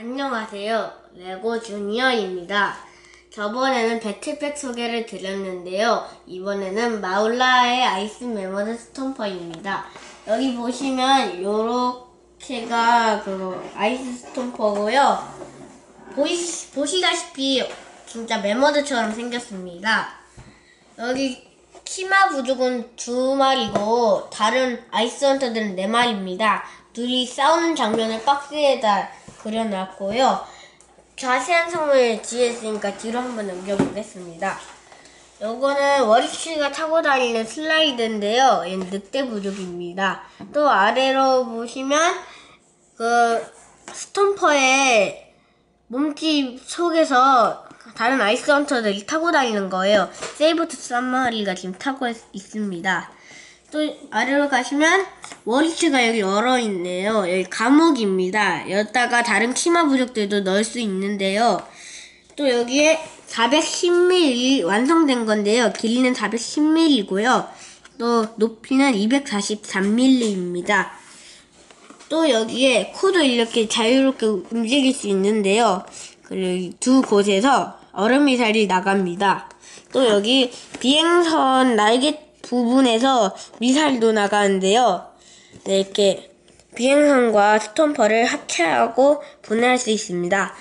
안녕하세요. 레고 주니어입니다. 저번에는 배틀팩 소개를 드렸는데요. 이번에는 마울라의 아이스 메모드 스톰퍼입니다. 여기 보시면 요렇게가 그 아이스 스톰퍼고요. 보시, 보시다시피 진짜 메모드처럼 생겼습니다. 여기 키마 부족은 두 마리고 다른 아이스 헌터들은 네 마리입니다. 둘이 싸우는 장면을 박스에다 그려놨고요. 자세한 성을 뒤에 있으니까 뒤로 한번 넘겨보겠습니다. 요거는 워리씨가 타고 다니는 슬라이드인데요. 얘는 늑대 부족입니다. 또 아래로 보시면 그 스톰퍼의 몸집 속에서 다른 아이스 헌터들이 타고 다니는 거예요. 세이버투스 한 마리가 지금 타고 있, 있습니다. 또 아래로 가시면 워리츠가 여기 열어 있네요. 여기 감옥입니다. 여기다가 다른 키마 부족들도 넣을 수 있는데요. 또 여기에 410mm 완성된 건데요. 길이는 410mm이고요. 또 높이는 243mm입니다. 또 여기에 코도 이렇게 자유롭게 움직일 수 있는데요. 그리고 두 곳에서 얼음 미사일이 나갑니다. 또 여기 비행선 날개 부분에서 미사일도 나가는데요. 네, 이렇게 비행선과 스톰퍼를 합체하고 분해할 수 있습니다.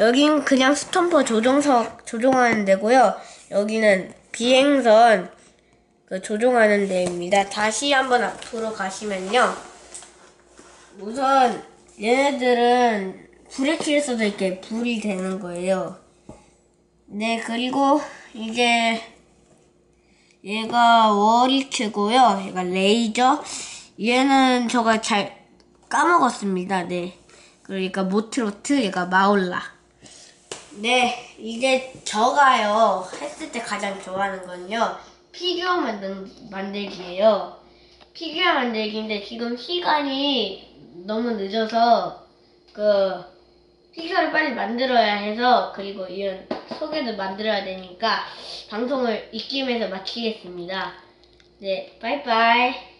여긴 그냥 스톰퍼 조종석 조종하는 데고요. 여기는 비행선 그 조종하는 데입니다. 다시 한번 앞으로 가시면요. 우선 얘네들은 불에 켜서도 이렇게 불이 되는 거예요. 네, 그리고 이제 얘가 워리츠고요. 얘가 레이저. 얘는 저가 잘 까먹었습니다. 네. 그러니까 모트로트, 얘가 마올라. 네, 이제 저가요. 했을 때 가장 좋아하는 건요. 피규어 만든, 만들기예요. 피규어 만들기인데 지금 시간이 너무 늦어서 그 피규어를 빨리 만들어야 해서 그리고 이런 소개도 만들어야 되니까 방송을 이쯤에서 마치겠습니다. 네, 빠이빠이.